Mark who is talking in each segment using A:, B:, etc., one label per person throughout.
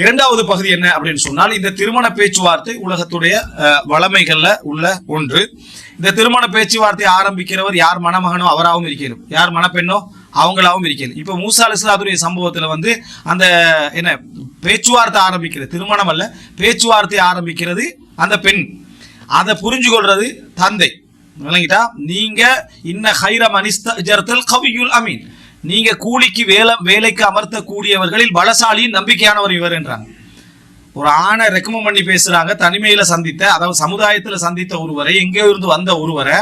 A: இரண்டாவது பகுதி என்ன அப்படின்னு சொன்னால் இந்த திருமண பேச்சுவார்த்தை உலகத்துடைய வளமைகள்ல உள்ள ஒன்று. இந்த திருமண பேச்சுவார்த்தை ஆரம்பிக்கிறவர் யார் மணமகனோ அவராகவும் இருக்கிறோம் யார் மணப்பெண்ணோ அவங்களாவும் இருக்கிறது இப்போ மூசா அலிஸ்லாத்துடைய சம்பவத்துல வந்து அந்த என்ன பேச்சுவார்த்தை ஆரம்பிக்கிறது. திருமணம் அல்ல பேச்சுவார்த்தை ஆரம்பிக்கிறது அந்த பெண். அதை புரிஞ்சு கொள்றது தந்தை. விளங்கிட்டா நீங்க இன்ன ஹைரம் அனிஸ்தல் கவியுல் அமீன். நீங்க கூலிக்கு வேலை வேலைக்கு அமர்த்தக்கூடியவர்களில் பலசாலியின் நம்பிக்கையானவர் இவர் என்றாங்க ஒரு ஆணை ரெக்கமெண்ட் பண்ணி பேசுறாங்க தனிமையில சந்தித்த அதாவது சமுதாயத்துல சந்தித்த ஒருவரை எங்கேயோ இருந்து வந்த ஒருவரை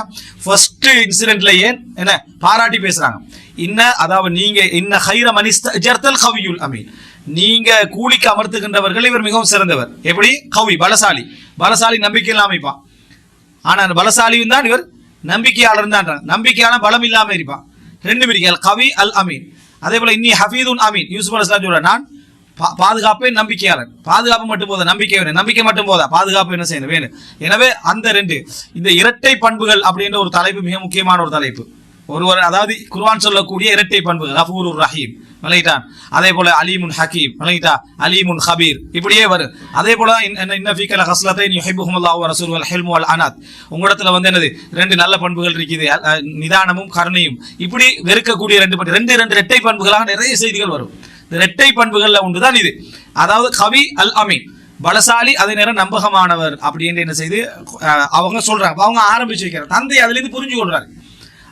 A: ஃபர்ஸ்ட் இன்சிடென்ட்லயே என்ன பாராட்டி பேசுறாங்க. இன்ன அதாவது நீங்க இன்ன ஹைர மனிஸ்தல் கவியுல் அமீன் நீங்க கூலிக்கு அமர்த்துகின்றவர்கள் இவர் மிகவும் சிறந்தவர். எப்படி? கவி பலசாலி. பலசாலி நம்பிக்கை இல்லாம இருப்பான். ஆனா அந்த பலசாலியும் தான் இவர் நம்பிக்கையாளர் தான் நம்பிக்கையான பலம் இல்லாம இருப்பான். ரெண்டு பிரிக்கல் கவி அல் அமீன். அதே போல இன்னி ஹபீதுன் அமீன். யூசுப் அலிஸ்லாம் சொல்ற நான் பா- பாதுகாப்பே நம்பிக்கையாளன். பாதுகாப்பு மட்டும் போதா நம்பிக்கை வேணும். நம்பிக்கை மட்டும் போதா? பாதுகாப்பு என்ன செய்யணும்? வேணும். எனவே அந்த ரெண்டு இந்த இரட்டை பண்புகள் அப்படின்ற ஒரு தலைப்பு மிக முக்கியமான ஒரு தலைப்பு. ஒருவர் அதாவது குர்வான் சொல்லக்கூடிய இரட்டை பண்பு கஃபூருர் ரஹீம் விளங்கிட்டான் அதே போல அலிமுன் ஹக்கீம் விளங்கிட்டா? அலிமுன் ஹபீர் இப்படியே வரும் அதே போல இன்- இன்ன- ஹஸ்லத்தை யுஹிப்புஹுமுல்லாஹு வ அல் அனாத். உங்களிடத்துல வந்து என்னது? ரெண்டு நல்ல பண்புகள் இருக்குது. நிதானமும் கருணையும். இப்படி வெறுக்கக்கூடிய ரெண்டு பண்பு ரெண்டு ரெண்டு இரட்டை பண்புகளாக நிறைய செய்திகள் வரும். இந்த இரட்டை பண்புகள்ல ஒன்றுதான் இது. அதாவது கவி அல் அமீன் பலசாலி அதே நேரம் நம்பகமானவர் அப்படின்ட்டு என்ன செய்து அவங்க சொல்றாங்க. அவங்க ஆரம்பிச்சு வைக்கிறாங்க தந்தை அதுல இருந்து புரிஞ்சு கொள்றாரு.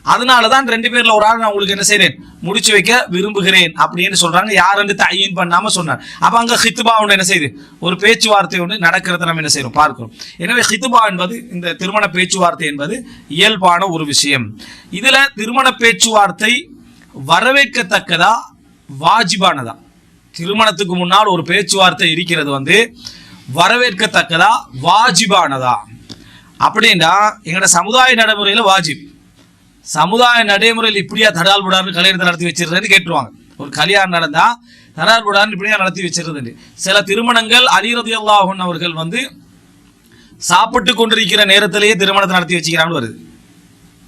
A: அதனால தான் ரெண்டு பேர்ல ஒரு ஆள் நான் உங்களுக்கு என்ன செய்றேன்? முடிச்சு வைக்க விரும்புகிறேன் அப்படின்னு சொல்றாங்க. யாருன்னு தயீன் பண்ணாம சொன்னார். அப்ப அங்க ஹித்துபா ஒன்று என்ன செய்யுது ஒரு பேச்சுவார்த்தை ஒன்று நடக்கிறத நம்ம என்ன செய்யறோம் பார்க்கிறோம். எனவே ஹித்துபா என்பது இந்த திருமண பேச்சுவார்த்தை என்பது இயல்பான ஒரு விஷயம். இதுல திருமண பேச்சுவார்த்தை வரவேற்கத்தக்கதா? வாஜிபானதா? திருமணத்துக்கு முன்னால் ஒரு பேச்சுவார்த்தை இருக்கிறது வந்து வரவேற்கத்தக்கதா? வாஜிபானதா? அப்படின்னா எங்களோட சமுதாய நடைமுறையில வாஜிப். சமுதாய நடைமுறையில் இப்படியா தடால் புடார்னு கல்யாணத்தை நடத்தி வச்சிருந்தேன்னு கேட்டுருவாங்க. ஒரு கல்யாணம் நடந்தா தடால் புடார்னு இப்படியா நடத்தி வச்சிருந்தது சில திருமணங்கள் அலிரதி அல்லாஹன் அவர்கள் வந்து சாப்பிட்டு கொண்டிருக்கிற நேரத்திலேயே திருமணத்தை நடத்தி வச்சுக்கிறான்னு வருது.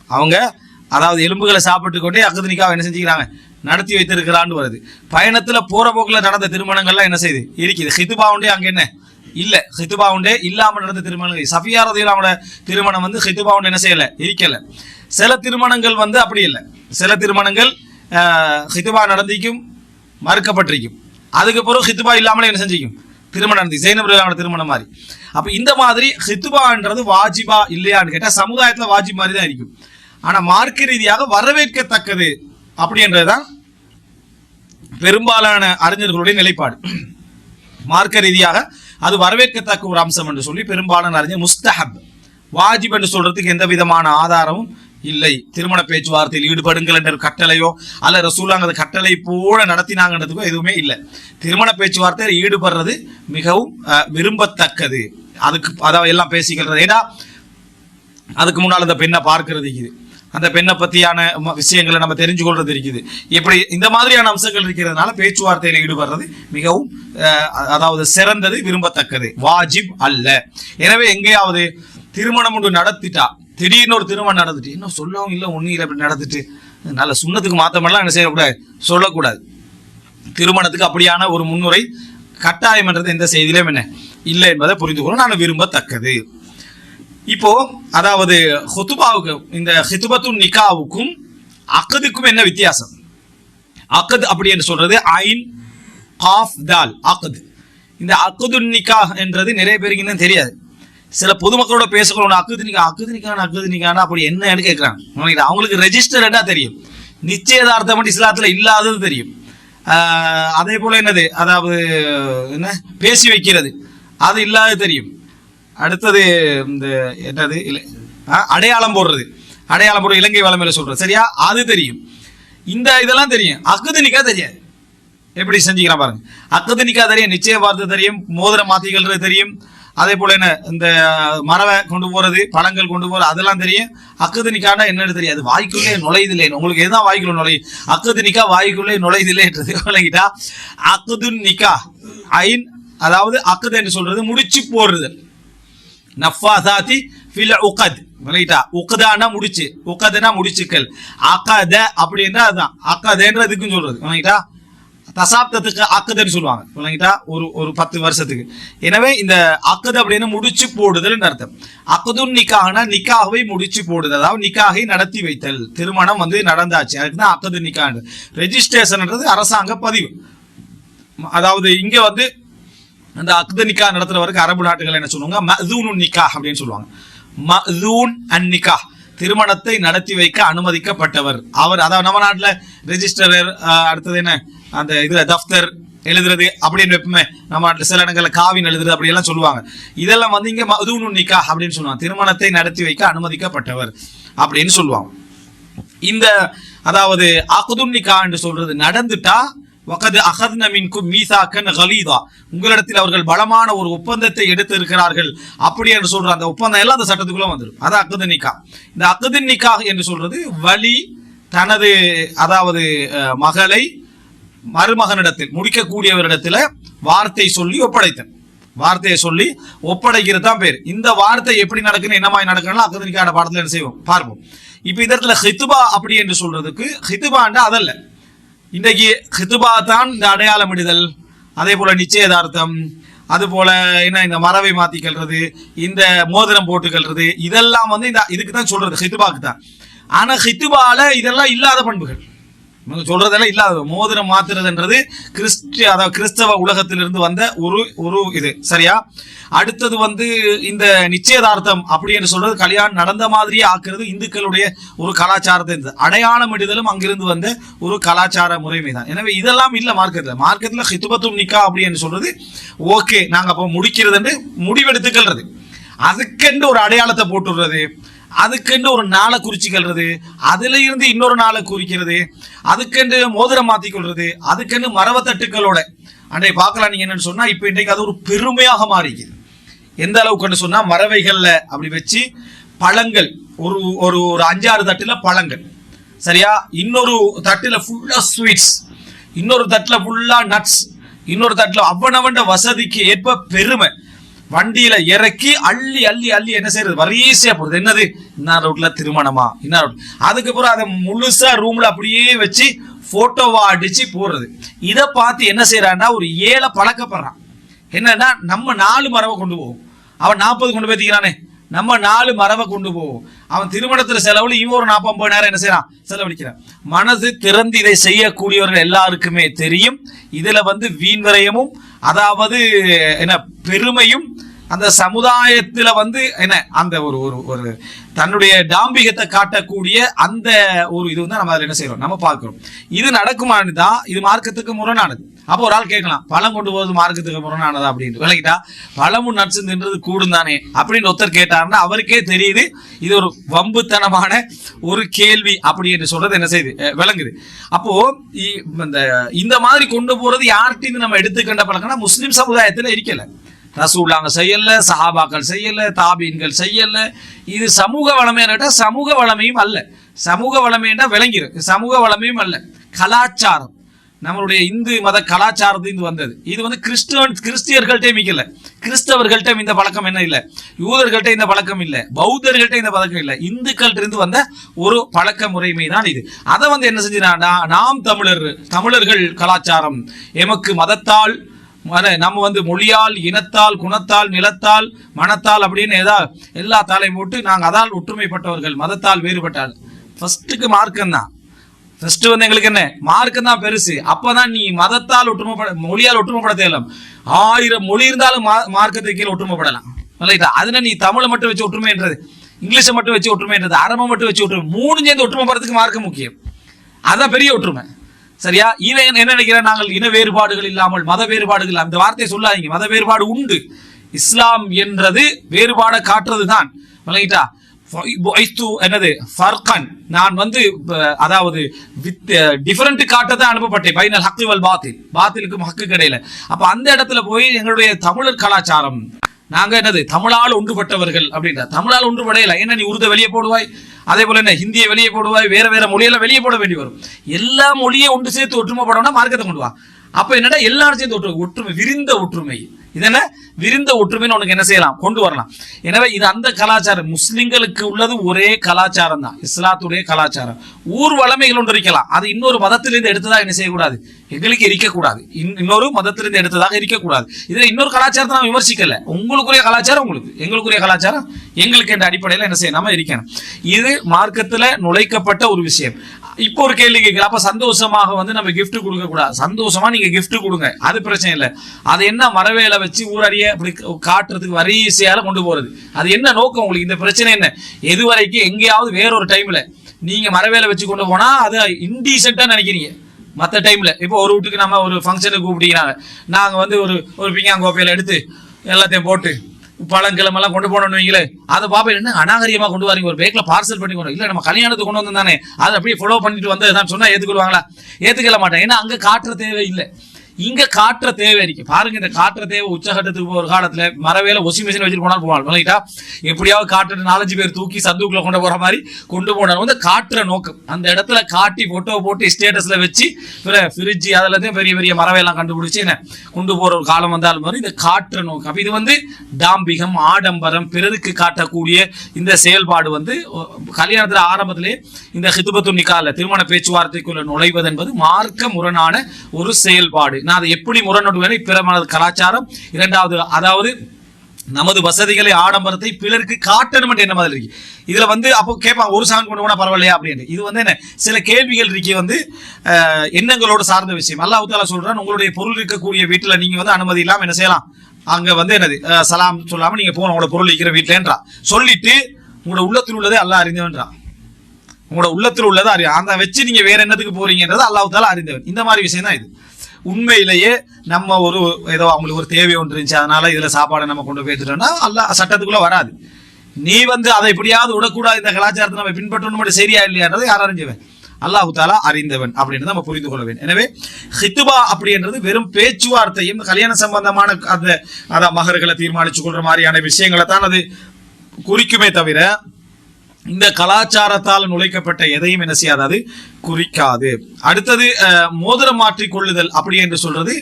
A: அவங்க அதாவது எலும்புகளை சாப்பிட்டு கொண்டே அகதனிக்காக என்ன செஞ்சுக்கிறாங்க? நடத்தி வைத்திருக்கிறான்னு வருது. பயணத்தில் போகிற போக்கில் நடந்த திருமணங்கள்லாம் என்ன செய்யுது இருக்குது ஹிதுபா உண்டே அங்கே என்ன? இல்லை. ஹிதுபா உண்டே இல்லாமல் நடந்த திருமணங்கள். சஃபியாரதியில் அவங்களோட திருமணம் வந்து ஹிதுபா உண்டு என்ன செய்யலை? இருக்கலை சில திருமணங்கள் வந்து அப்படி இல்லை. சில திருமணங்கள் ஹிதுபா நடந்திக்கும் மறுக்கப்பட்டிருக்கும். அதுக்கு பிறகு ஹித்துபா இல்லாமலே என்ன செஞ்சிக்கும்? திருமணம் நடந்து ஜெயினப் திருமணம் மாதிரி. அப்போ இந்த மாதிரி ஹித்துபான்றது வாஜிபா இல்லையான்னு கேட்டால் சமுதாயத்தில் வாஜிப் மாதிரி தான் இருக்கும். ஆனால் மார்க்க ரீதியாக வரவேற்கத்தக்கது அப்படின்றதுதான் பெரும்பாலான அறிஞர்களுடைய நிலைப்பாடு. மார்க்க ரீதியாக அது வரவேற்கத்தக்க ஒரு அம்சம் என்று சொல்லி பெரும்பாலான அறிஞர் முஸ்தஹப் வாஜிப் என்று சொல்றதுக்கு எந்த விதமான ஆதாரமும் இல்லை. திருமண பேச்சுவார்த்தையில் ஈடுபடுங்கள் என்ற கட்டளையோ அல்ல ரசூலாங்க அந்த கட்டளை போல நடத்தினாங்கன்றதுக்கோ எதுவுமே இல்லை. திருமண பேச்சுவார்த்தையில் ஈடுபடுறது மிகவும் விரும்பத்தக்கது. அதுக்கு அதாவது எல்லாம் பேசிக்கிறது ஏன்னா அதுக்கு முன்னால் அந்த பெண்ணை பார்க்கறது இருக்குது. அந்த பெண்ணை பற்றியான விஷயங்களை நம்ம தெரிஞ்சு கொள்றது இருக்குது. இப்படி இந்த மாதிரியான அம்சங்கள் இருக்கிறதுனால பேச்சுவார்த்தையில் ஈடுபடுறது மிகவும் அதாவது சிறந்தது விரும்பத்தக்கது. வாஜிப் அல்ல. எனவே எங்கேயாவது திருமணம் ஒன்று நடத்திட்டா திடீர்னு ஒரு திருமணம் நடந்துட்டு இன்னும் சொல்லவும் இல்லை ஒன்றும் இல்லை அப்படி நடந்துட்டு. நல்ல சுண்ணத்துக்கு மாத்தமெல்லாம் என்ன செய்யக்கூடாது? சொல்லக்கூடாது. திருமணத்துக்கு அப்படியான ஒரு முன்னுரை கட்டாயம் என்றது எந்த செய்தியிலும் என்ன? இல்லை என்பதை புரிந்து கொள்ள நான் விரும்பத்தக்கது. இப்போ அதாவது ஹுத்துபாவுக்கு இந்த ஹித்துபத்து நிக்காவுக்கும் அக்கதுக்கும் என்ன வித்தியாசம்? அக்கது அப்படி என்று சொல்றது ஐன் காஃப் தால் அக்கது இந்த அக்குது நிக்கா என்றது நிறைய பேருக்கு இன்னும் தெரியாது. சில பொதுமக்களோட பேசக்கூட அக்குதினிக்கா அக்குதினிக்கான அக்குது அப்படி என்னன்னு கேட்குறாங்க. அவங்களுக்கு ரெஜிஸ்டர்டா தெரியும். நிச்சயதார்த்தம் மட்டும் இஸ்லாத்துல இல்லாதது தெரியும். அதே போல என்னது? அதாவது என்ன? பேசி வைக்கிறது. அது இல்லாத தெரியும். அடுத்தது இந்த என்னது? இல்லை அடையாளம் போடுறது. அடையாளம் போடுற இலங்கை வளமையில சொல்றது. சரியா? அது தெரியும். இந்த இதெல்லாம் தெரியும். அக்குதினிக்கா தெரியாது. எப்படி செஞ்சுக்கிறான் பாருங்க. அக்குதினிக்கா தெரியும் நிச்சயபார்த்து தெரியும் மோதிர மாத்திகள் தெரியும். அதே போல என்ன இந்த மரவை கொண்டு போறது பழங்கள் கொண்டு போறது அதெல்லாம் தெரியும். அக்குது என்னன்னு தெரியாது. வாய்க்குள்ளே நுழையுதில்லை. உங்களுக்கு எதுதான் வாய்க்குள்ள நுழையும் அக்குது நிக்கா வாய்க்குள்ளே நுழையுதில்லைன்றது விளங்கிட்டா அக்குதுன் நிக்கா ஐன் அதாவது அக்குது என்று சொல்றது முடிச்சு போடுறது நஃபாசாத்தி ஃபில் உகத். ரைட்டா உக்கதானா முடிச்சு. உக்கதுனா முடிச்சுக்கள். அக்கத அப்படின்னா அதுதான் அகதன்றதுக்கும் சொல்றது. ரைட்டா தசாப்தத்துக்கு அக்குதுன்னு சொல்லுவாங்க. விளங்கிட்டா ஒரு ஒரு பத்து வருஷத்துக்கு. எனவே இந்த அக்குது அப்படின்னு முடிச்சு போடுதல்னு அர்த்தம். அக்குதுன் நிக்காகனா நிக்காகவை முடிச்சு போடுதல். அதாவது நிக்காகை நடத்தி வைத்தல். திருமணம் வந்து நடந்தாச்சு. அதுக்கு தான் அக்குது நிக்கான் ரெஜிஸ்ட்ரேஷன்ன்றது அரசாங்க பதிவு. அதாவது இங்க வந்து அந்த அக்த நிக்கா நடத்துறவருக்கு அரபு நாட்டுகள் என்ன சொல்லுவாங்க? மதூனு நிக்கா அப்படின்னு சொல்லுவாங்க. மதூன் அன் நிக்கா. திருமணத்தை நடத்தி வைக்க அனுமதிக்கப்பட்டவர். அவர் அதாவது நம்ம நாட்டில் ரெஜிஸ்டரர் அடுத்தது என்ன? அந்த இதுல தஃப்தர் எழுதுறது அப்படின்னு வைப்போமே. நம்ம சில இடங்கள்ல காவின் எழுதுறது அப்படி எல்லாம் சொல்லுவாங்க. இதெல்லாம் வந்து இங்க மதூனு நிக்கா அப்படின்னு சொல்லுவாங்க. திருமணத்தை நடத்தி வைக்க அனுமதிக்கப்பட்டவர் அப்படின்னு சொல்லுவாங்க. இந்த அதாவது அகுதுன் நிக்கா என்று சொல்றது நடந்துட்டா வகது அகத்னமின்கும் மீசாக்கன் ஹலீதா உங்களிடத்தில் அவர்கள் பலமான ஒரு ஒப்பந்தத்தை எடுத்து இருக்கிறார்கள் அப்படி என்று சொல்ற அந்த ஒப்பந்தம் எல்லாம் அந்த சட்டத்துக்குள்ள வந்துடும் அது அக்குது நிக்கா. இந்த அக்குது நிக்கா என்று சொல்றது வலி தனது அதாவது மகளை மருமகனிடத்தில் முடிக்கக்கூடியவரிடத்துல வார்த்தை சொல்லி ஒப்படைத்தன். வார்த்தையை சொல்லி ஒப்படைக்கிறது தான் பேர். இந்த வார்த்தை எப்படி நடக்குன்னு என்ன மாதிரி நடக்கணும் அக்குது பாடத்துல என்ன செய்வோம்? பார்ப்போம். இப்ப இந்த இடத்துல ஹித்துபா அப்படி என்று சொல்றதுக்கு ஹித்துபாண்டா அதல்ல. இன்றைக்கு ஹித்துபா தான் இந்த அடையாளமிடுதல் அதே போல நிச்சயதார்த்தம் அது போல என்ன இந்த மரவை மாத்திக்கிறது இந்த மோதிரம் போட்டுக்கிறது இதெல்லாம் வந்து இந்த இதுக்கு தான் சொல்றது ஹித்துபாக்கு தான் ஆனா ஹித்துபால இதெல்லாம் இல்லாத பண்புகள். இவங்க சொல்றதெல்லாம் இல்லாத மோதிரம் மாத்துறதுன்றது கிறிஸ்டி அதாவது கிறிஸ்தவ உலகத்திலிருந்து வந்த ஒரு ஒரு இது. சரியா? அடுத்தது வந்து இந்த நிச்சயதார்த்தம் அப்படின்னு சொல்றது கல்யாணம் நடந்த மாதிரியே ஆக்குறது இந்துக்களுடைய ஒரு கலாச்சாரத்தை இருந்தது அடையாளம் இடுதலும் அங்கிருந்து வந்த ஒரு கலாச்சார முறைமை தான் எனவே இதெல்லாம் இல்லை மார்க்கெட்ல மார்க்கெட்ல ஹித்துபத்தும் நிக்கா அப்படின்னு சொல்றது ஓகே. நாங்க அப்போ முடிக்கிறதுன்னு முடிவெடுத்துக்கிறது அதுக்கென்று ஒரு அடையாளத்தை போட்டுடுறது. அதுக்கென்று ஒரு நாளை குறிச்சிக்கிறது அதுல இருந்து இன்னொரு நாளை குறிக்கிறது அதுக்கென்று மோதிரம் மாத்தி கொள்றது அதுக்கென்று மரவத்தட்டுக்களோட அன்றைய பார்க்கலாம் நீங்க என்னன்னு சொன்னா இப்ப இன்றைக்கு அது ஒரு பெருமையாக மாறிக்குது. எந்த அளவுக்குன்னு சொன்னா மரவைகள்ல அப்படி வச்சு பழங்கள் ஒரு ஒரு ஒரு அஞ்சாறு தட்டுல பழங்கள். சரியா? இன்னொரு தட்டுல ஃபுல்லா ஸ்வீட்ஸ் இன்னொரு தட்டுல ஃபுல்லா நட்ஸ் இன்னொரு தட்டுல அவனவன் வசதிக்கு ஏற்ப பெருமை. வண்டியில இறக்கி அள்ளி அள்ளி அள்ளி என்ன செய்யறது? வரிசையா போடுறது. என்னது? இன்னார் ரோட்ல திருமணமா? இன்னார் ரோட். அதுக்கப்புறம் அதை முழுசா ரூம்ல அப்படியே வச்சு போட்டோவா அடிச்சு போடுறது. இதை பார்த்து என்ன செய்யறான்னா ஒரு ஏழை பழக்கப்படுறான். என்னன்னா நம்ம நாலு மரபை கொண்டு போவோம். அவன் நாற்பது கொண்டு போய்த்திக்கிறானே நம்ம நாலு மரபை கொண்டு போவோம். அவன் திருமணத்துல செலவுல இவன் ஒரு நாற்பது நேரம் என்ன செய்யறான்? செலவழிக்கிறான். மனது திறந்து இதை செய்யக்கூடியவர்கள் எல்லாருக்குமே தெரியும். இதுல வந்து வீண் விரயமும் அதாவது என்ன பெருமையும் அந்த சமுதாயத்துல வந்து என்ன அந்த ஒரு ஒரு ஒரு தன்னுடைய டாம்பிகத்தை காட்டக்கூடிய அந்த ஒரு இது வந்து நம்ம அதில் என்ன செய்யறோம் நம்ம பார்க்கிறோம். இது நடக்குமானு தான் இது மார்க்கத்துக்கு முரணானது. அப்போ ஒரு ஆள் கேட்கலாம் பழம் கொண்டு போவது மார்க்கத்துக்கு முரணானதா அப்படின்னு விளக்கிட்டா பழமும் நட்சு நின்றது கூடும் தானே அப்படின்னு ஒருத்தர் கேட்டாருன்னா அவருக்கே தெரியுது இது ஒரு வம்புத்தனமான ஒரு கேள்வி அப்படி என்று சொல்றது என்ன செய்யுது விளங்குது. அப்போ இந்த இந்த மாதிரி கொண்டு போறது யார்கிட்ட நம்ம எடுத்துக்கண்ட பழக்கம்னா முஸ்லிம் சமுதாயத்துல இருக்கல. ரசூலாங்க செய்யல சஹாபாக்கள் செய்யல தாபீன்கள் செய்யல. இது சமூக வளமை சமூக வளமையும் அல்ல. சமூக வளமைன்னா விளங்கிரு சமூக வளமையும் அல்ல. கலாச்சாரம். நம்மளுடைய இந்து மத கலாச்சாரத்திலிருந்து வந்தது. இது வந்து கிறிஸ்துவன் கிறிஸ்தியர்கள்ட்டே மிக்கல கிறிஸ்தவர்கள்ட்ட இந்த பழக்கம் என்ன இல்லை. யூதர்கள்ட்ட இந்த பழக்கம் இல்லை. பௌத்தர்கள்ட்ட இந்த பழக்கம் இல்லை. இந்துக்கள்கிட்ட இருந்து வந்த ஒரு பழக்க முறைமை தான் இது. அதை வந்து என்ன செஞ்சினா நாம் தமிழர் தமிழர்கள் கலாச்சாரம். எமக்கு மதத்தால் நம்ம வந்து மொழியால் இனத்தால் குணத்தால் நிலத்தால் மனத்தால் அப்படின்னு ஏதா எல்லா தாளையும் போட்டு நாங்கள் அதால் ஒற்றுமைப்பட்டவர்கள் மதத்தால் வேறுபட்டால் ஃபர்ஸ்ட்டுக்கு மார்க்கம் தான். ஃபர்ஸ்ட் வந்து எங்களுக்கு என்ன? மார்க்கம் தான் பெருசு. அப்பதான் நீ மதத்தால் ஒற்றுமைப்பட மொழியால் ஒற்றுமைப்பட தேவையில்ல ஆயிரம் மொழி இருந்தாலும் மா- மார்க்கத்தை கீழே ஒற்றுமைப்படலாம். ரைட்டா அதுல நீ தமிழை மட்டும் வச்சு ஒற்றுமைன்றது? இங்கிலீஷை மட்டும் வச்சு ஒற்றுமைன்றது? அரபை மட்டும் வச்சு ஒற்றுமை? மூணு சேர்ந்து ஒற்றுமை ஒற்றுமைப்படுறதுக்கு மார்க்கம் முக்கியம். அதான் பெரிய ஒற்றுமை. சரியா? இவன் என்ன நினைக்கிறேன் நாங்கள் இன வேறுபாடுகள் இல்லாமல் மத வேறுபாடுகள் அந்த வார்த்தையை சொல்லாதீங்க. மத வேறுபாடு உண்டு. இஸ்லாம் என்றது வேறுபாடை காட்டுறது தான் விளங்கிட்டா என்னது? ஃபர்கன். நான் வந்து அதாவது வித் டிஃபரெண்ட் காட்ட தான் அனுப்பப்பட்டேன். பைனல் ஹக்கு வல் பாத்தில். பாத்திலுக்கும் ஹக்கு கிடையில. அப்ப அந்த இடத்துல போய் எங்களுடைய தமிழர் கலாச்சாரம். நாங்க என்னது? தமிழால் ஒன்றுபட்டவர்கள் அப்படின்ற. தமிழால் ஒன்றுபடையல. என்ன நீ உருத வெளியே போடுவாய்? அதே போல என்ன ஹிந்தியை வெளியே போடுவாய் வேற வேற மொழியெல்லாம் வெளியே போட வேண்டி வரும். எல்லா மொழியை ஒன்று சேர்த்து ஒற்றுமைப்படணும்னா மார்க்கத்தை கொண்டு வா. அப்ப என்னடா எல்லாரும் சேர்ந்து ஒற்றுமை ஒற்றுமை விரிந்த ஒற்றுமை. இதென்ன? விரிந்த ஒற்றுமைன்னு உனக்கு என்ன செய்யலாம்? கொண்டு வரலாம். எனவே இது அந்த கலாச்சாரம். முஸ்லிம்களுக்கு உள்ளது ஒரே கலாச்சாரம் தான் இஸ்லாத்துடைய கலாச்சாரம். ஊர் வளமைகள் ஒன்று இருக்கலாம். அது இன்னொரு மதத்திலிருந்து எடுத்ததாக என்ன செய்யக்கூடாது? எங்களுக்கு இருக்கக்கூடாது. இன்- இன்னொரு மதத்திலிருந்து எடுத்ததாக இருக்கக்கூடாது. இதுல இன்னொரு கலாச்சாரத்தை நான் விமர்சிக்கல. உங்களுக்குரிய கலாச்சாரம் உங்களுக்கு. எங்களுக்குரிய கலாச்சாரம் எங்களுக்கு என்ற அடிப்படையில் என்ன செய்யணும் இருக்கணும். இது மார்க்கத்துல நுழைக்கப்பட்ட ஒரு விஷயம். இப்போ ஒரு கேள்வி கேட்கல அப்ப சந்தோஷமாக வந்து நம்ம கிஃப்ட் கொடுக்க கூடாது. சந்தோஷமா நீங்க கிஃப்ட் கொடுங்க. அது பிரச்சனை இல்லை. அது என்ன மரவேலை வச்சு ஊரறிய அப்படி காட்டுறதுக்கு வரிசையால கொண்டு போறது? அது என்ன நோக்கம் உங்களுக்கு? இந்த பிரச்சனை என்ன? எது வரைக்கும் எங்கேயாவது வேற ஒரு டைம்ல நீங்க மரவேலை வச்சு கொண்டு போனா அது இன்டீசென்ட்டா நினைக்கிறீங்க. மற்ற டைம்ல இப்போ ஒரு வீட்டுக்கு நம்ம ஒரு ஃபங்க்ஷனுக்கு கூப்பிட்டீங்கன்னாங்க நாங்கள் வந்து ஒரு ஒரு பிங்காங்கோப்பையில எடுத்து எல்லாத்தையும் போட்டு பழங்கிழமெல்லாம் கொண்டு போனோம்னு வைங்களே அதை பாப்பா என்ன அநாகரிகமா கொண்டு வரீங்க ஒரு பேக்ல பார்சல் பண்ணி கொண்டு இல்ல நம்ம கல்யாணத்துக்கு கொண்டு வந்து தானே அதை அப்படியே ஃபாலோ பண்ணிட்டு வந்து தான் சொன்னா ஏத்துக்கொள்வாங்களா? ஏத்துக்கல மாட்டேன். ஏன்னா அங்க காட்டுற தேவை இல்லை. இங்க காற்ற தேவை இருக்கு. பாருங்க இந்த காற்ற தேவை உச்சகட்டத்துக்கு ஒரு காலத்துல மரவேல ஒசி மிஷின் வச்சுட்டு போனாலும் போவாங்க. விளங்கிட்டா? எப்படியாவது காற்று நாலஞ்சு பேர் தூக்கி சந்துக்குள்ள கொண்டு போற மாதிரி கொண்டு போனாலும் வந்து காற்ற நோக்கம். அந்த இடத்துல காட்டி போட்டோ போட்டு ஸ்டேட்டஸ்ல வச்சு ஃப்ரிட்ஜ் அதுல பெரிய பெரிய மரவையெல்லாம் கண்டுபிடிச்சு என்ன கொண்டு போற ஒரு காலம் வந்தாலும் மாதிரி இந்த காற்ற நோக்கம். அப்ப இது வந்து டாம்பிகம் ஆடம்பரம் பிறருக்கு காட்டக்கூடிய இந்த செயல்பாடு வந்து கல்யாணத்துல ஆரம்பத்திலே இந்த ஹிதுபத்து நிக்கால திருமண பேச்சுவார்த்தைக்குள்ள நுழைவது என்பது மார்க்க முரணான ஒரு செயல்பாடு. நான் அதை எப்படி முரணுடுவேன் பிற மனது கலாச்சாரம். இரண்டாவது அதாவது நமது வசதிகளை ஆடம்பரத்தை பிறருக்கு காட்டணும் என்ன மாதிரி இருக்கு? இதுல வந்து அப்போ கேட்பான் ஒரு சாங் கொண்டு போனா பரவாயில்லையா அப்படின்னு. இது வந்து என்ன? சில கேள்விகள் இருக்கு வந்து அஹ், எண்ணங்களோட சார்ந்த விஷயம். அல்லாஹ் தாலா சொல்றான் உங்களுடைய பொருள் இருக்கக்கூடிய வீட்டுல நீங்க வந்து அனுமதி இல்லாம என்ன செய்யலாம்? அங்க வந்து என்னது? சலாம் சொல்லாம நீங்க போன உங்களோட பொருள் இருக்கிற வீட்டுலன்றா? சொல்லிட்டு உங்களோட உள்ளத்தில் உள்ளதே அல்லாஹ் அறிந்தவன்றான் உங்களோட உள்ளத்தில் உள்ளதை அறிய அதை வச்சு நீங்க வேற என்னத்துக்கு போறீங்கன்றது அல்லாஹ் அறிந்தவர். அறிந்தவன் இந்த மாதிரி விஷயம் தான் இது. உண்மையிலேயே நம்ம ஒரு ஏதோ அவங்களுக்கு ஒரு தேவை ஒன்று இருந்துச்சு அதனால இதுல சாப்பாடை நம்ம கொண்டு போயிட்டோம்னா அல்ல சட்டத்துக்குள்ள வராது. நீ வந்து அதை எப்படியாவது விடக்கூடாது இந்த கலாச்சாரத்தை நம்ம பின்பற்றணும் மட்டும் சரியா இல்லையான்றது யார் அறிஞ்சவன்? அல்லாஹு தாலா அறிந்தவன் அப்படின்னு நம்ம புரிந்து கொள்ள வேண்டும். எனவே ஹித்துபா அப்படின்றது வெறும் பேச்சுவார்த்தையும் கல்யாண சம்பந்தமான அந்த அதான் மகர்களை தீர்மானிச்சு கொள்ற மாதிரியான விஷயங்களை தான் அது குறிக்குமே தவிர இந்த கலாச்சாரத்தால் நுழைக்கப்பட்ட எதையும் என்ன செய்யாது? குறிக்காது. அடுத்தது மோதிரம் மாற்றி கொள்ளுதல் அப்படி என்று சொல்றது.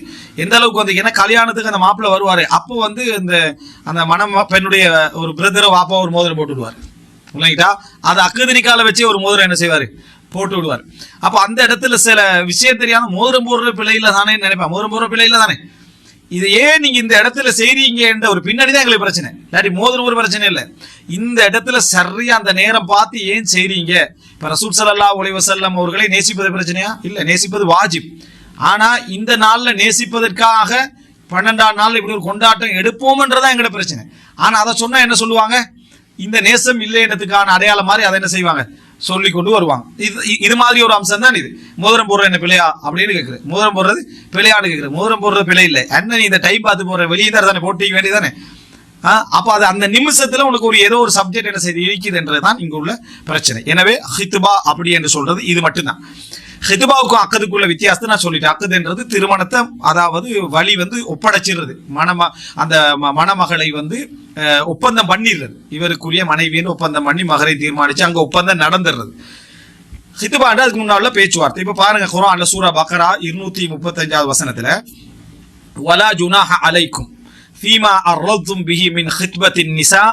A: எந்த அளவுக்கு வந்து ஏன்னா கல்யாணத்துக்கு அந்த மாப்பிள்ளை வருவாரு. அப்போ வந்து இந்த அந்த மனம் பெண்ணுடைய ஒரு பிரதரோ வாப்பா ஒரு மோதிரம் போட்டு விடுவார். இல்லைங்களா அது அக்கதினிக்கால வச்சு ஒரு மோதிரம் என்ன செய்வாரு? போட்டு விடுவார். அப்போ அந்த இடத்துல சில விஷயம் தெரியாம மோதிரம் போடுற பிள்ளையில தானே நினைப்பேன். மோதிரம் போடுற பிள்ளையில தானே? இது ஏன் நீங்க இந்த இடத்துல செய்றீங்க என்ற ஒரு பின்னாடிதான் எங்களுக்கு பிரச்சனை. இல்லாட்டி மோதிரம் ஒரு பிரச்சனை இல்லை. இந்த இடத்துல சரியா அந்த நேரம் பார்த்து ஏன் செய்றீங்க? இப்ப ரசூல் சல்லா அலைஹி அவர்களை நேசிப்பது பிரச்சனையா? இல்ல நேசிப்பது வாஜிப். ஆனா இந்த நாள்ல நேசிப்பதற்காக பன்னெண்டாம் நாள் இப்படி ஒரு கொண்டாட்டம் எடுப்போம்ன்றதான் எங்களோட பிரச்சனை. ஆனா அதை சொன்னா என்ன சொல்லுவாங்க? இந்த நேசம் இல்லை இல்லைன்றதுக்கான அடையாளம் மாதிரி அதை என்ன செய்வாங்க? சொல்லி கொண்டு வருவாங்க. இது இது மாதிரி ஒரு அம்சம் தான் இது. மோதிரம் போடுற என்ன பிழையா? அப்படின்னு கேட்குறது மோதிரம் போடுறது பிழையான்னு கேட்குறது மோதிரம் போடுறது பிழை இல்லை. என்ன நீ இந்த டைம் பார்த்து போற வெளியே தான் தானே போட்டிக்கு வேண்டியதானே அப்போ அது அந்த நிமிஷத்தில் உனக்கு ஒரு ஏதோ ஒரு சப்ஜெக்ட் என்ன செய்து இருக்குதுன்றதுதான் இங்க உள்ள பிரச்சனை. எனவே ஹித்துபா அப்படி என்று சொல்றது இது மட்டும்தான். ஹிதுபாவுக்கும் அக்கதுக்குள்ள வித்தியாசத்தை நான் சொல்லிட்டேன். அக்கதுன்றது திருமணத்தை அதாவது வழி வந்து ஒப்படைச்சிடுறது. மணம அந்த மணமகளை வந்து ஒப்பந்தம் பண்ணிடுறது. இவருக்குரிய மனைவின்னு ஒப்பந்தம் பண்ணி மகரை தீர்மானிச்சு அங்கே ஒப்பந்தம் நடந்துடுறது. ஹிதுபாண்டு அதுக்கு முன்னால் பேச்சுவார்த்தை. இப்போ பாருங்க குரான் அல்ல சூரா பக்ரா இருநூத்தி முப்பத்தஞ்சாவது வசனத்துல வலா ஜுனாஹ அலைக்கும் ஃபீமா அர்ரத்தும் பிஹி மின் ஹித்பத்தின் நிசா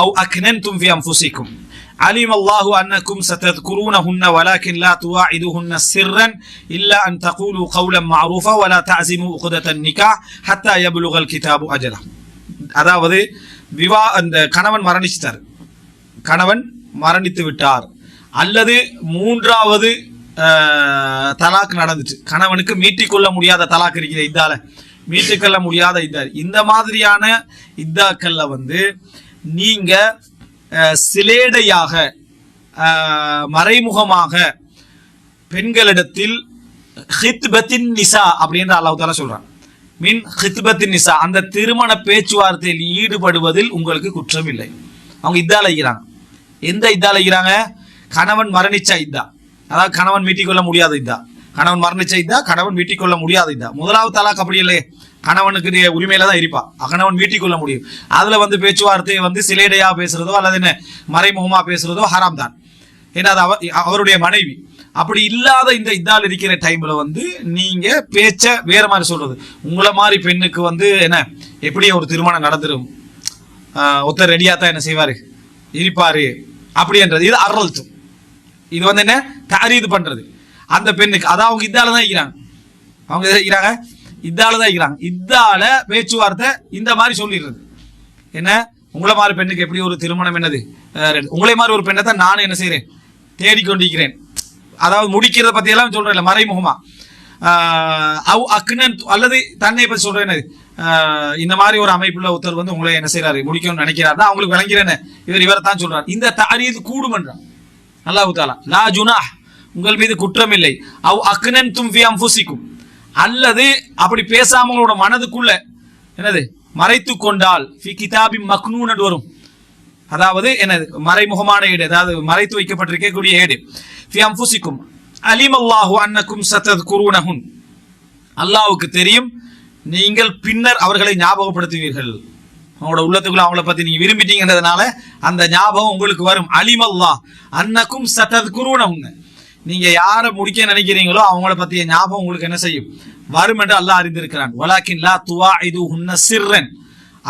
A: அவு அக்னன் தும் ஃபி அம்புசிக்கும். علم الله أنكم ستذكرونهن ولكن لا تواعدوهن سرا إلا أن تقولوا قولا معروفا ولا تعزموا عقدة النكاح حتى يبلغ الكتاب أجله அதாவது விவா அந்த கணவன் மரணிச்சிட்டார் கணவன் மரணித்து விட்டார் அல்லது மூன்றாவது ஆஹ், தலாக் நடந்துச்சு கணவனுக்கு மீட்டிக்கொள்ள முடியாத தலாக் இருக்கிற இதால மீட்டுக்கொள்ள முடியாத இதா இந்த மாதிரியான இதாக்கள்ல வந்து நீங்க ஆஹ், சிலேடையாக மறைமுகமாக பெண்களிடத்தில் ஹித்பத்தின் நிசா அப்படின்ற அல்லாஹ் சொல்றான். மின் ஹித்பத்தின் நிசா அந்த திருமண பேச்சுவார்த்தையில் ஈடுபடுவதில் உங்களுக்கு குற்றம் இல்லை அவங்க இதா அழைக்கிறாங்க. எந்த இதா அழைக்கிறாங்க? கணவன் மரணிச்சா இதா அதாவது கணவன் மீட்டிக்கொள்ள முடியாத இதா கணவன் மரணிச்ச இதா கணவன் மீட்டிக்கொள்ள முடியாத இதா முதலாவது தலாக் அப்படி இல்லையே. கணவனுக்கு நீ உரிமையில தான் இருப்பா. கணவன் மீட்டிக்கொள்ள முடியும். அதுல வந்து பேச்சுவார்த்தையை வந்து சிலேடையா பேசுறதோ அல்லது என்ன மறைமுகமா பேசுறதோ ஹராம் தான். ஏன்னா அது அவருடைய மனைவி. அப்படி இல்லாத இந்த இதால் இருக்கிற டைம்ல வந்து நீங்க பேச்ச வேற மாதிரி சொல்றது. உங்களை மாதிரி பெண்ணுக்கு வந்து என்ன எப்படி ஒரு திருமணம் நடந்துடும் ஒத்த ஒருத்தர் ரெடியா தான் என்ன செய்வாரு? இருப்பாரு. அப்படின்றது இது அறல்த்தும் இது வந்து என்ன தாரீது பண்றது. அந்த பெண்ணுக்கு அதான் அவங்க இதால தான் இருக்கிறாங்க. அவங்க இருக்கிறாங்க இதால தான் இருக்கிறாங்க இதால பேச்சுவார்த்தை இந்த மாதிரி சொல்லிடுறது. என்ன? உங்களை மாதிரி பெண்ணுக்கு எப்படி ஒரு திருமணம் என்னது? உங்களை மாதிரி ஒரு பெண்ணை தான் நானும் என்ன செய்கிறேன் தேடிக்கொண்டிருக்கிறேன். அதாவது முடிக்கிறத பத்தி எல்லாம் சொல்றேன் மறைமுகமா. அவ் அக்னன் அல்லது தன்னை பத்தி சொல்றேன் என்னது? இந்த மாதிரி ஒரு அமைப்புள்ள ஒருத்தர் வந்து உங்களை என்ன செய்கிறாரு முடிக்கணும்னு நினைக்கிறாருன்னா அவங்களுக்கு விளங்கிறேன்னு இவர் இவரை தான் சொல்றாரு. இந்த தாரியது கூடும் என்றான் அல்லாஹ் தாலா லா ஜுனா உங்கள் மீது குற்றம் இல்லை அவ் அக்னன் தும் ஃபி அல்லது அப்படி பேசாம உங்களோட மனதுக்குள்ள என்னது? மறைத்து கொண்டால் ஃபி கிதாபி மக்னூன் வரும். அதாவது என்னது? மறைமுகமான ஏடு அதாவது மறைத்து வைக்கப்பட்டிருக்கக்கூடிய ஏடு. ஃபி அன்ஃபுசிக்கும். அலிம் அல்லாஹு அன்னக்கும் சத்தத்குரூனஹுன். அல்லாவுக்கு தெரியும் நீங்கள் பின்னர் அவர்களை ஞாபகப்படுத்துவீர்கள். உங்களோட உள்ளத்துக்குள்ள அவங்கள பத்தி நீங்க விரும்பிட்டீங்கன்றதுனால அந்த ஞாபகம் உங்களுக்கு வரும். அலிமல்லா அன்னக்கும் சத்தத்குரூனஹுன் நீங்க யாரை முடிக்க நினைக்கிறீங்களோ அவங்கள பத்திய ஞாபகம் உங்களுக்கு என்ன செய்யும்? வரும் என்று அல்லாஹ் அறிந்திருக்கிறான். வலாக்கின் லா துவா இது உன்ன சிறன்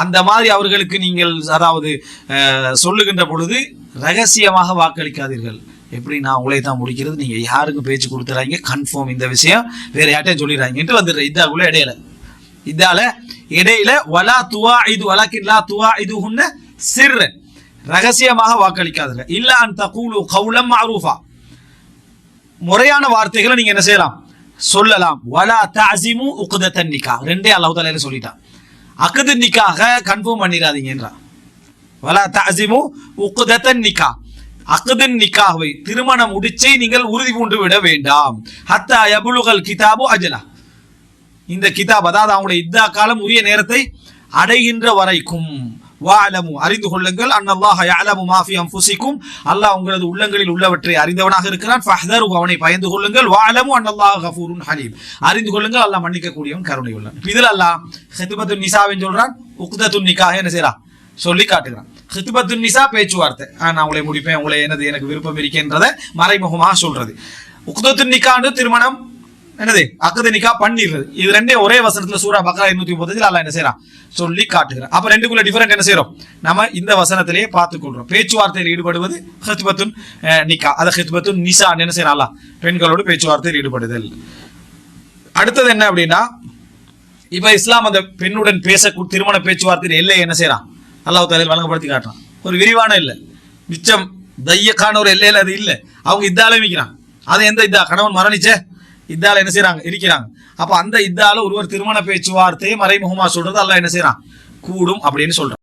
A: அந்த மாதிரி அவர்களுக்கு நீங்கள் அதாவது சொல்லுகின்ற பொழுது ரகசியமாக வாக்களிக்காதீர்கள். எப்படி நான் உங்களை தான் முடிக்கிறது? நீங்கள் யாருக்கும் பேச்சு கொடுத்துறாங்க? கன்ஃபார்ம் இந்த விஷயம். வேறு யார்ட்டையும் சொல்லிடுறாங்கன்ட்டு வந்துடுறேன் இதாக்குள்ள இடையில. இதால இடையில வலா துவா இது வலாக்கின் லா துவா இது உன்ன சிறன் ரகசியமாக வாக்களிக்காதீர்கள். இல்ல அந்த கூலு கவுலம் மாரூஃபா. முறையான வார்த்தைகளை நீங்க என்ன செய்யலாம்? சொல்லலாம். வலா தாசிமு உக்குத நிக்கா. ரெண்டே அல்லாஹ் சொல்லிட்டான் அக்து நிக்காக கன்ஃபார்ம் பண்ணிடாதீங்கன்றான் வலா தாசிமு உக்குத நிக்கா. அக்குதன் நிக்காவை திருமணம் முடிச்சை நீங்கள் உறுதி பூண்டு விட வேண்டாம். ஹத்தா யபுலுகல் கிதாபு அஜலா. இந்த கிதாப் அதாவது அவங்களுடைய இத்தா காலம் உரிய நேரத்தை அடைகின்ற வரைக்கும். வாலமு அறிந்து கொள்ளுங்கள். அன்னல்லாஹ யாலமு மாஃபி அம்புசிக்கும் அல்லாஹ் உங்களது உள்ளங்களில் உள்ளவற்றை அறிந்தவனாக இருக்கிறான். ஃபஹதரு அவனை பயந்து கொள்ளுங்கள். வாலமு அன்னல்லாஹ் கஃபூருன் ஹலீம். அறிந்து கொள்ளுங்கள் அல்லாஹ் மன்னிக்க கூடியவன் கருணை உள்ளவன் இதில் அல்லாஹ் ஹித்பத்துன் நிசாவின் சொல்றான் உக்தத்து நிக்காக என்ன செய்றான் சொல்லி காட்டுகிறான். ஹித்பத்துன் நிசா பேச்சுவார்த்தை. நான் உங்களை முடிப்பேன் உங்களை எனது எனக்கு விருப்பம் இருக்கின்றதை மறைமுகமாக சொல்றது. உக்தத்து நிக்காண்டு திருமணம் என்னது? அக்கது நிக்கா பண்ணிடுறது. இது ரெண்டே ஒரே வசனத்துல சூரா பக்ரா இருநூத்தி முப்பத்தஞ்சுல அல்லாஹ் என்ன செய்யறான் சொல்லி காட்டுகிறான். அப்ப ரெண்டுக்குள்ள டிஃபரெண்ட் என்ன செய்யறோம் நம்ம இந்த வசனத்திலேயே பார்த்துக்கொள்றோம் பேச்சுவார்த்தையில் ஈடுபடுவது ஹித்பத்துன் நிக்கா. அதை ஹித்பத்துன் நிசா என்ன செய்யறான் அல்லாஹ்? பெண்களோடு பேச்சுவார்த்தையில் ஈடுபடுதல். அடுத்தது என்ன அப்படின்னா இப்ப இஸ்லாம் அந்த பெண்ணுடன் பேச திருமண பேச்சுவார்த்தையில் எல்லை என்ன செய்யறான் அல்லாஹ் தலையில் வழங்கப்படுத்தி காட்டுறான். ஒரு விரிவான இல்லை மிச்சம் தையக்கான ஒரு எல்லையில அது இல்லை. அவங்க இதால மிக்கிறான் அது எந்த இதா? கணவன் மரணிச்சே இதால என்ன செய்றாங்க? இருக்கிறாங்க. அப்ப அந்த இதால ஒருவர் திருமண பேச்சுவார்த்தையை மறைமுகமா சொல்றது அல்ல என்ன செய்யறான் கூடும் அப்படின்னு சொல்றான்.